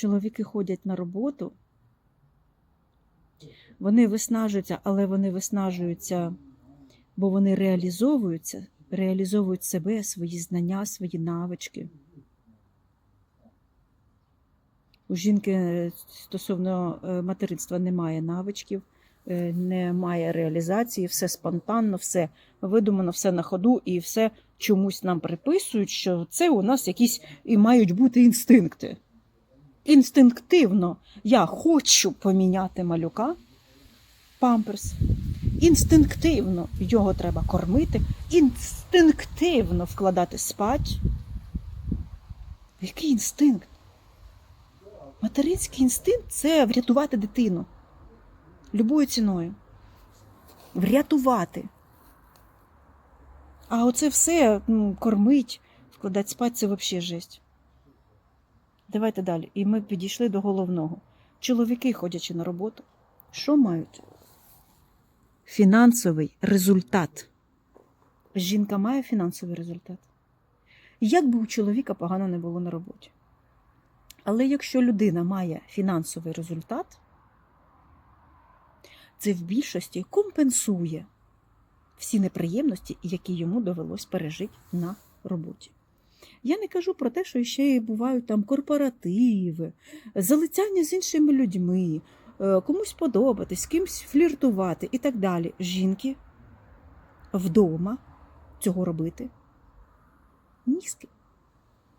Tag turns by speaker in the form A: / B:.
A: чоловіки ходять на роботу, вони виснажуються, але вони виснажуються, бо вони реалізовуються, реалізовують себе, свої знання, свої навички. У жінки е, стосовно е, материнства немає навичків, е, немає реалізації, все спонтанно, все видумано, все на ходу, і все чомусь нам приписують, що це у нас якісь і мають бути інстинкти. Інстинктивно я хочу поміняти малюка памперс. Інстинктивно його треба кормити, інстинктивно вкладати спать. Який інстинкт? Материнський інстинкт це врятувати дитину любою ціною. Врятувати. А оце все ну, кормить, вкладати спать це взагалі жесть. Давайте далі. І ми підійшли до головного. Чоловіки, ходячи на роботу, що мають? Фінансовий результат. Жінка має фінансовий результат. Як би у чоловіка погано не було на роботі. Але якщо людина має фінансовий результат, це в більшості компенсує всі неприємності, які йому довелось пережити на роботі. Я не кажу про те, що ще й бувають там корпоративи, залицяння з іншими людьми, е, комусь подобатись, з кимось фліртувати і так далі. Жінки вдома цього робити ким.